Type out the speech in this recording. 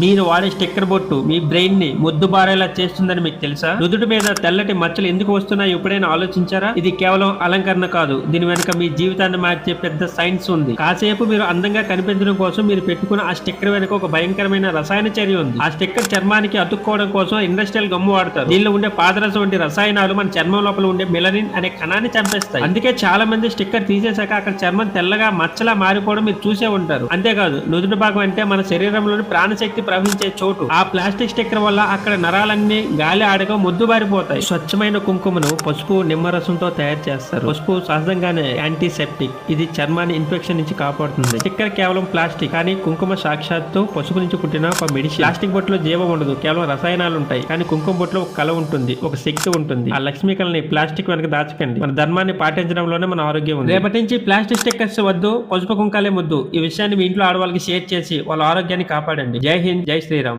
మీరు వాడే స్టిక్కర్ బొట్టు మీ బ్రెయిన్ని ముద్దుబారేలా చేస్తుందని మీకు తెలుసా? నుదుటి మీద తెల్లటి మచ్చలు ఎందుకు వస్తున్నాయి? ఎప్పుడైనా ఆలోచించారా? ఇది కేవలం అలంకరణ కాదు. దీని వెనుక మీ జీవితాన్ని మార్చే పెద్ద సైన్స్ ఉంది. కాసేపు మీరు అందంగా కనిపించడం కోసం మీరు పెట్టుకున్న ఆ స్టిక్కర్ వెనుక ఒక భయంకరమైన రసాయన చర్య ఉంది. ఆ స్టిక్కర్ చర్మానికి అతుక్కోవడం కోసం ఇండస్ట్రియల్ గమ్ము వాడతారు. దీనిలో ఉండే పాదరసం వంటి రసాయనాలు మన చర్మం లోపల ఉండే మెలనిన్ అనే కణాన్ని చంపేస్తాయి. అందుకే చాలా మంది స్టిక్కర్ తీసేశాక అక్కడ చర్మం తెల్లగా మచ్చలా మారిపోవడం మీరు చూసే ఉంటారు. అంతేకాదు నుదుటి భాగం అంటే మన శరీరంలోని ప్రాణశక్తి ప్రవహించే చోటు. ఆ ప్లాస్టిక్ స్టిక్కర్ వల్ల అక్కడ నరాలన్నీ గాలి ఆడగా ముద్దుబారిపోతాయి. స్వచ్ఛమైన కుంకుమను పసుపు నిమ్మరసంతో తయారు చేస్తారు. పసుపు సహజంగానే యాంటీసెప్టిక్ ఇది చర్మాన్ని ఇన్ఫెక్షన్ నుంచి కాపాడుతుంది. స్టిక్కర్ కేవలం ప్లాస్టిక్ కానీ కుంకుమ సాక్షాత్తు పసుపు నుంచి పుట్టిన ఒక మెడిసిన్. ప్లాస్టిక్ బొట్టులో జీవం ఉండదు కేవలం రసాయనాలు ఉంటాయి కానీ కుంకుమ బొట్టులో ఒక కళ ఉంటుంది ఒక శక్తి ఉంటుంది. ఆ లక్ష్మీ కళని ప్లాస్టిక్ వెనక దాచకండి. మన ధర్మాన్ని పాటించడంలోనే మన ఆరోగ్యం ఉంది. రేపటి నుంచి ప్లాస్టిక్ స్టిక్కర్స్ వద్దు పసుపు కుంకాలే ముద్దు. ఈ విషయాన్ని మీ ఇంట్లో ఆడవాళ్ళకి షేర్ చేసి వాళ్ళ ఆరోగ్యాన్ని కాపాడండి. జై హింద్. జై శ్రీరామ్